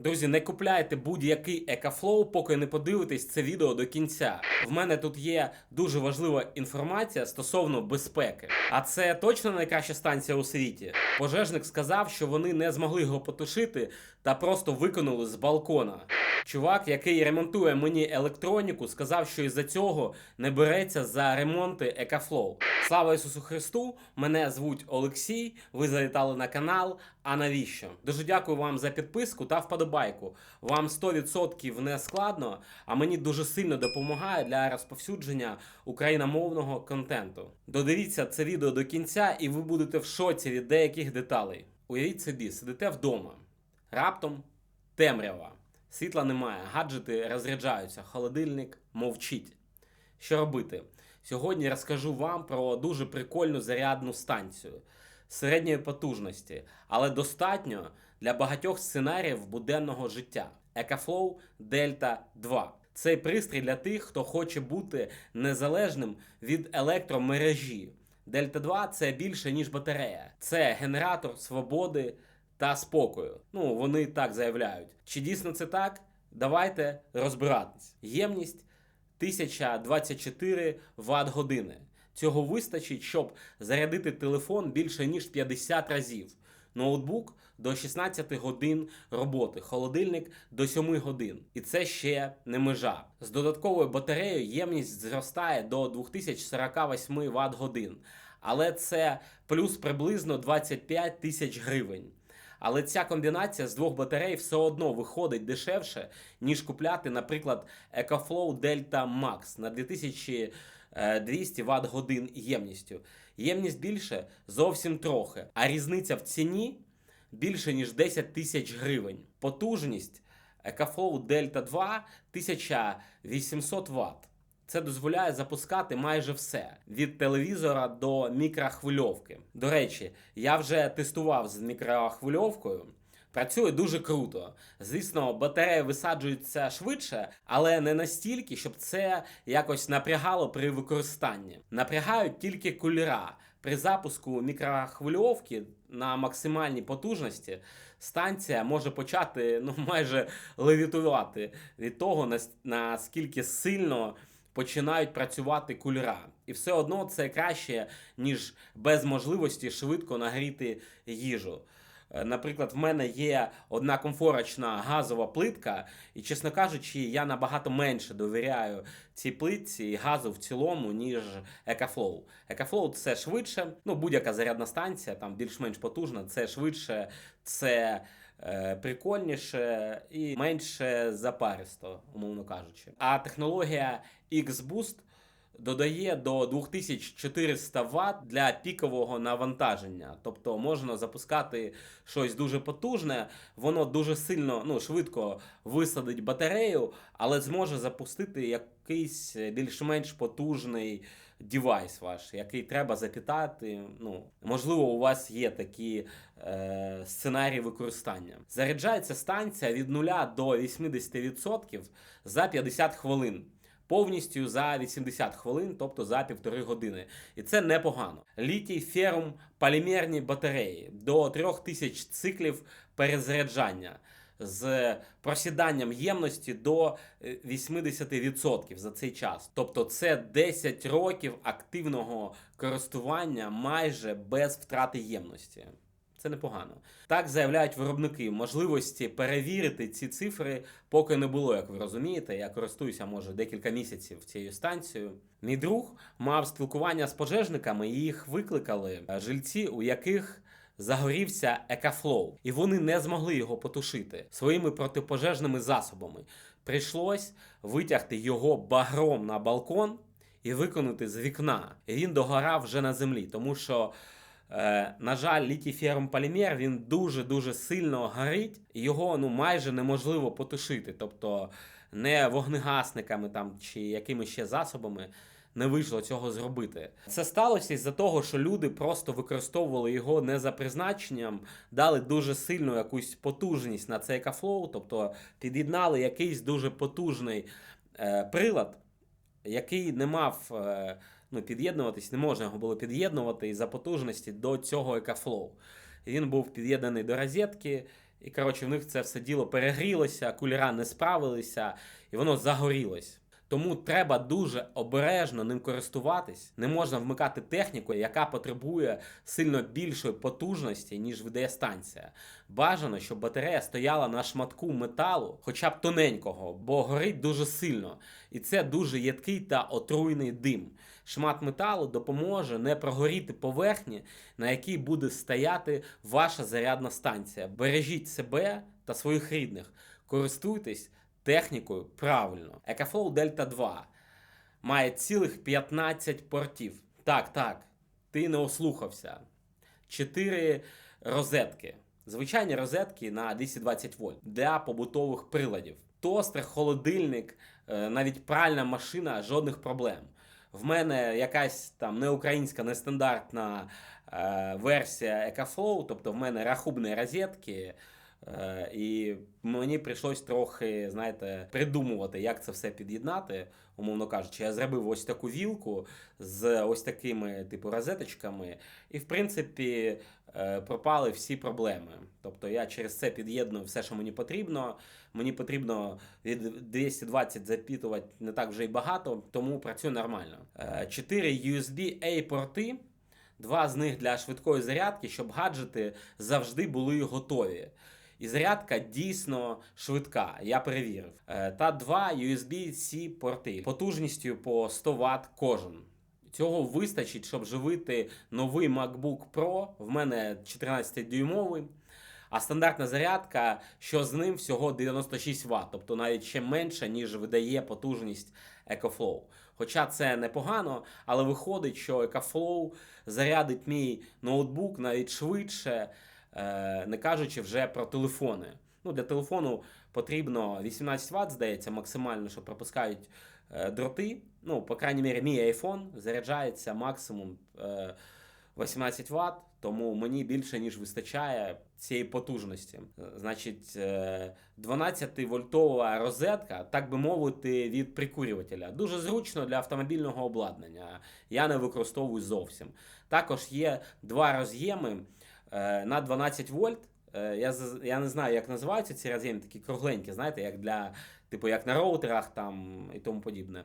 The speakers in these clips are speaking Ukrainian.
Друзі, не купляйте будь-який екафлоу, поки не подивитесь це відео до кінця. В мене тут є дуже важлива інформація стосовно безпеки. А це точно найкраща станція у світі. Пожежник сказав, що вони не змогли його потушити та просто викинули з балкона. Чувак, який ремонтує мені електроніку, сказав, що із-за цього не береться за ремонти Екафлоу. Слава Ісусу Христу! Мене звуть Олексій. Ви завітали на канал. А навіщо? Дуже дякую вам за підписку та вподобайку. Вам 100% не складно, а мені дуже сильно допомагає для розповсюдження україномовного контенту. Додивіться це відео до кінця, і ви будете в шоці від деяких деталей. Уявіть собі, сидите вдома. Раптом темрява. Світла немає, гаджети розряджаються, холодильник мовчить. Що робити? Сьогодні розкажу вам про дуже прикольну зарядну станцію середньої потужності, але достатньо для багатьох сценаріїв буденного життя. EcoFlow Delta 2. Цей пристрій для тих, хто хоче бути незалежним від електромережі. Delta 2 це більше, ніж батарея. Це генератор свободи та спокою. Ну, вони так заявляють. Чи дійсно це так? Давайте розбиратись. Ємність 1024 Вт години. Цього вистачить, щоб зарядити телефон більше ніж 50 разів. Ноутбук до 16 годин роботи, холодильник до 7 годин. І це ще не межа. З додатковою батареєю ємність зростає до 2048 Вт годин. Але це плюс приблизно 25 тисяч гривень. Але ця комбінація з двох батарей все одно виходить дешевше, ніж купляти, наприклад, EcoFlow Delta Max на 2200 Вт годин ємністю. Ємність більше зовсім трохи, а різниця в ціні більше ніж 10 тисяч гривень. Потужність EcoFlow Delta 2 1800 Вт. Це дозволяє запускати майже все від телевізора до мікрохвильовки. До речі, я вже тестував з мікрохвильовкою. Працює дуже круто. Звісно, батарея висаджується швидше, але не настільки, щоб це якось напрягало при використанні. Напрягають тільки кулера. При запуску мікрохвильовки на максимальній потужності станція може почати ну майже левітувати від того, наскільки сильно починають працювати кулера. І все одно це краще, ніж без можливості швидко нагріти їжу. Е, Наприклад, в мене є одна комфорочна газова плитка, і, чесно кажучи, я набагато менше довіряю цій плитці і газу в цілому, ніж EcoFlow. EcoFlow – це швидше, ну будь-яка зарядна станція, там більш-менш потужна, це швидше, це прикольніше і менше запаристо, умовно кажучи. А технологія X-Boost додає до 2400 Вт для пікового навантаження. Тобто можна запускати щось дуже потужне, воно дуже сильно, ну, швидко висадить батарею, але зможе запустити якийсь більш-менш потужний девайс ваш, який треба запітати. Ну, можливо, у вас є такі е, сценарії використання. Заряджається станція від 0 до 80% за 50 хвилин. Повністю за 80 хвилин, тобто за півтори години. І це непогано. Літій ферум полімерні батареї до 3000 циклів перезаряджання з просіданням ємності до е, 80% за цей час. Тобто це 10 років активного користування майже без втрати ємності. Це непогано. Так заявляють виробники. Можливості перевірити ці цифри поки не було, як ви розумієте. Я користуюся, може, декілька місяців цією станцією. Мій друг мав спілкування з пожежниками, і їх викликали е, жильці, у яких загорівся екафлоу, і вони не змогли його потушити своїми протипожежними засобами. Прийшлось витягти його багром на балкон і виконати з вікна. І він догорав вже на землі, тому що. Е, на жаль, літій ферум полімер він дуже дуже сильно горить, його ну майже неможливо потушити. Тобто не вогнегасниками там чи якимись ще засобами не вийшло цього зробити. Це сталося із-за того, що люди просто використовували його не за призначенням, дали дуже сильну якусь потужність на цей кафлоу, тобто під'єднали якийсь дуже потужний е, прилад, який не мав. Е, ну, під'єднуватись, не можна його було під'єднувати із-за потужності до цього екафлоу. Він був під'єднаний до розетки, І коротше, в них це все діло перегрілося, кулера не справилися, і воно загорілось. Тому треба дуже обережно ним користуватись. Не можна вмикати техніку, яка потребує сильно більшої потужності, ніж видає станція. Бажано, щоб батарея стояла на шматку металу, хоча б тоненького, бо горить дуже сильно. І це дуже єдкий та отруйний дим. Шмат металу допоможе не прогоріти поверхні, на якій буде стояти ваша зарядна станція. Бережіть себе та своїх рідних, користуйтесь технікою правильно. EcoFlow Delta 2 має цілих 15 портів. Так, так, ти не ослухався. 4 розетки. Звичайні розетки на 220 вольт для побутових приладів. Тостер, холодильник, е, навіть пральна машина жодних проблем. В мене якась там неукраїнська нестандартна е, версія EcoFlow, тобто в мене рахубні розетки. Е, і мені прийшлось трохи, знаєте, придумувати, як це все під'єднати, умовно кажучи. Я зробив ось таку вілку з ось такими, типу, розеточками, і в принципі е, пропали всі проблеми. Тобто я через це під'єдную все, що мені потрібно. Мені потрібно від 220 запітувати не так вже й багато, тому працює нормально. 4 USB-A порти. Два з них для швидкої зарядки, щоб гаджети завжди були готові. І зарядка дійсно швидка, я перевірив. Е, та два USB-C порти потужністю по 100 Вт кожен. Цього вистачить, щоб живити новий MacBook Pro. В мене 14-дюймовий. А стандартна зарядка, що з ним всього 96 Вт, тобто навіть ще менше, ніж видає потужність EcoFlow. Хоча це непогано, але виходить, що EcoFlow зарядить мій ноутбук навіть швидше. Е, не кажучи вже про телефони. Ну, Для телефону потрібно 18 Вт, здається, максимально, що пропускають е, дроти. Ну, по крайній мірі, мій iPhone заряджається максимум 18 Вт, тому мені більше ніж вистачає цієї потужності. Значить, 12 вольтова розетка, так би мовити, від прикурювателя. Дуже зручно для автомобільного обладнання. Я не використовую зовсім. Також є два роз'єми. Е, на 12 вольт. Е, я я не знаю, як називаються ці роз'єми, такі кругленькі, знаєте, як для, типу, як на роутерах там і тому подібне.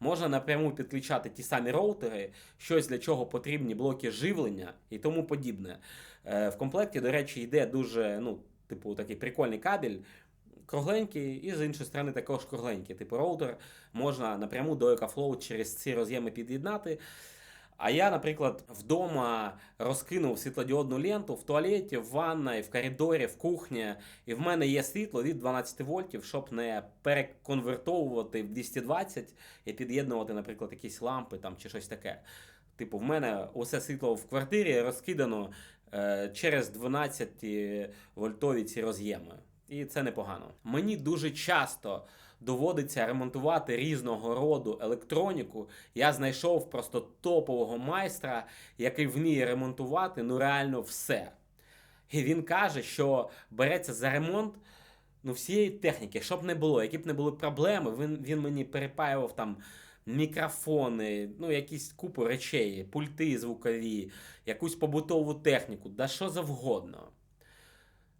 Можна напряму підключати ті самі роутери, щось для чого потрібні блоки живлення і тому подібне. Е, в комплекті, до речі, йде дуже, ну, типу, такий прикольний кабель. Кругленький, і з іншої сторони також кругленький. Типу роутер можна напряму до EcoFlow через ці роз'єми під'єднати. А я, наприклад, вдома розкинув світлодіодну ленту в туалеті, в ванной, в коридорі, в кухні, і в мене є світло від 12 вольтів, щоб не переконвертовувати в 220 і під'єднувати, наприклад, якісь лампи там чи щось таке. Типу, в мене усе світло в квартирі розкидано е, через 12 вольтові ці роз'єми. І це непогано. Мені дуже часто доводиться ремонтувати різного роду електроніку. Я знайшов просто топового майстра, який вміє ремонтувати ну реально все. І він каже, що береться за ремонт ну, всієї техніки, щоб не було, які б не були проблеми, він він мені перепаював там мікрофони, ну, якісь купу речей, пульти звукові, якусь побутову техніку, да що завгодно.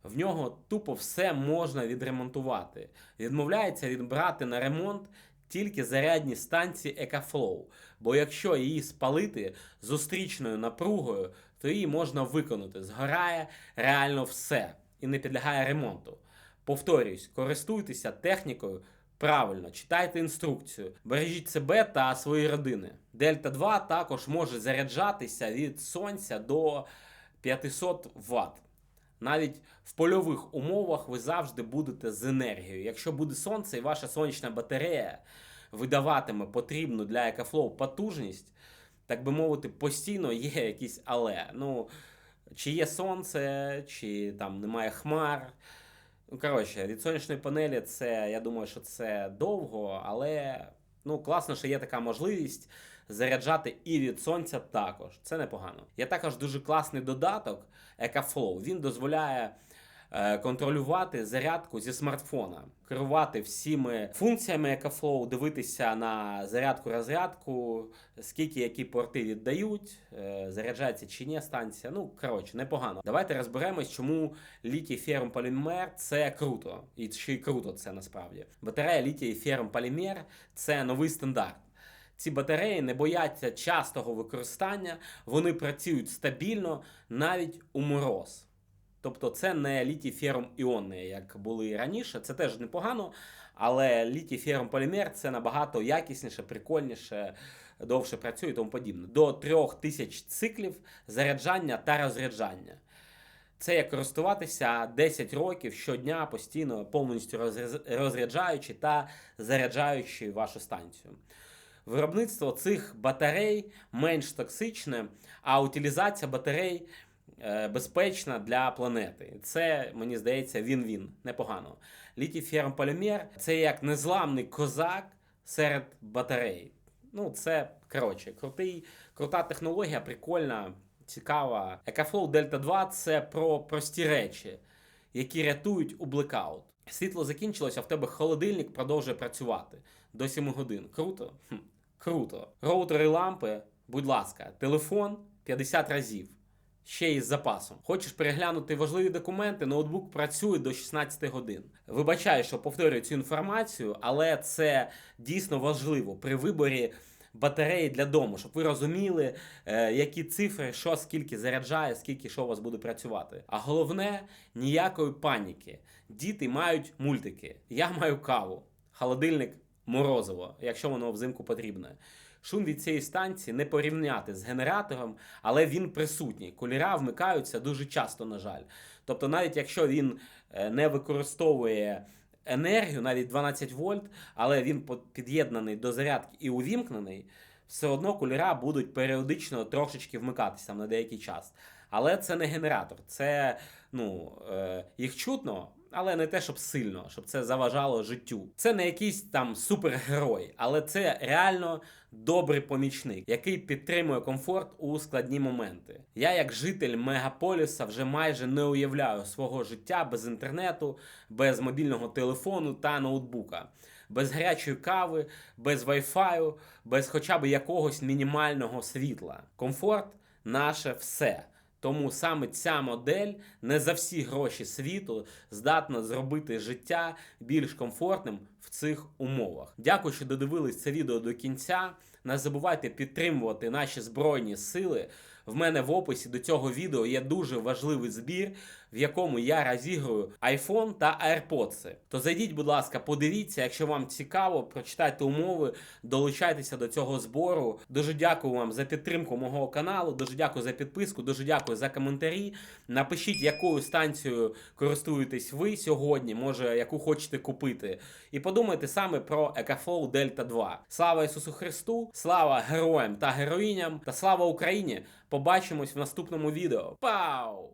В нього тупо все можна відремонтувати. Відмовляється він брати на ремонт тільки зарядні станції EcoFlow. Бо якщо її спалити зустрічною напругою, то її можна виконати. Згорає реально все і не підлягає ремонту. Повторюсь, користуйтеся технікою правильно, читайте інструкцію, бережіть себе та свої родини. Дельта 2 також може заряджатися від сонця до 500 Вт. Навіть в польових умовах ви завжди будете з енергією. Якщо буде сонце і ваша сонячна батарея видаватиме потрібну для EcoFlow потужність, так би мовити, постійно є якісь але. Ну, Чи є сонце, чи там немає хмар. Ну, коротше, від сонячної панелі це, я думаю, що це довго, але ну, класно, що є така можливість заряджати і від сонця також. Це непогано. Є також дуже класний додаток EcoFlow. Він дозволяє контролювати зарядку зі смартфона, керувати всіми функціями EcoFlow, дивитися на зарядку-розрядку, скільки які порти віддають, е, заряджається чи ні станція. Ну, коротше, непогано. Давайте розберемось, чому літій ферум полімер це круто. І чи круто це насправді. Батарея літій ферум полімер це новий стандарт. Ці батареї не бояться частого використання, вони працюють стабільно навіть у мороз. Тобто це не літій ферум іонний, як були раніше, це теж непогано, але літій ферум полімер це набагато якісніше, прикольніше, довше працює і тому подібне. До 3000 циклів заряджання та розряджання. Це як користуватися 10 років щодня постійно повністю розряджаючи та заряджаючи вашу станцію. Виробництво цих батарей менш токсичне, а утилізація батарей безпечна для планети. Це, мені здається, він-він, непогано. Літій ферм полімер це як незламний козак серед батарей. Ну, це коротше, крутий, крута технологія, прикольна, цікава. EcoFlow Delta 2 це про прості речі, які рятують у блекаут. Світло закінчилося, а в тебе холодильник продовжує працювати до 7 годин. Круто? Хм, круто. Роутери лампи, будь ласка, телефон 50 разів. Ще із запасом. Хочеш переглянути важливі документи, ноутбук працює до 16 годин. Вибачаю, що повторюю цю інформацію, але це дійсно важливо при виборі батареї для дому, щоб ви розуміли, е, які цифри, що скільки заряджає, скільки що у вас буде працювати. А головне ніякої паніки. Діти мають мультики. Я маю каву, холодильник морозиво, якщо воно взимку потрібне. Шум від цієї станції не порівняти з генератором, але він присутній. Кольора вмикаються дуже часто, на жаль. Тобто, навіть якщо він е, не використовує енергію, навіть 12 вольт, але він під'єднаний до зарядки і увімкнений, все одно кольора будуть періодично трошечки вмикатися там на деякий час. Але це не генератор, це ну, е, їх чутно, але не те, щоб сильно, щоб це заважало життю. Це не якийсь там супергерой, але це реально добрий помічник, який підтримує комфорт у складні моменти. Я, як житель мегаполіса, вже майже не уявляю свого життя без інтернету, без мобільного телефону та ноутбука. Без гарячої кави, без вайфаю, без хоча б якогось мінімального світла. Комфорт наше все. Тому саме ця модель не за всі гроші світу здатна зробити життя більш комфортним в цих умовах. Дякую, що додивились це відео до кінця. Не забувайте підтримувати наші збройні сили. В мене в описі до цього відео є дуже важливий збір, в якому я розіграю iPhone та AirPods. То зайдіть, будь ласка, подивіться, якщо вам цікаво, прочитайте умови, долучайтеся до цього збору. Дуже дякую вам за підтримку мого каналу. Дуже дякую за підписку, дуже дякую за коментарі. Напишіть, якою станцією користуєтесь ви сьогодні, може, яку хочете купити. І подумайте саме про EcoFlow Delta 2. Слава Ісусу Христу! Слава героям та героїням! Та слава Україні! Побачимось в наступному відео. Пау!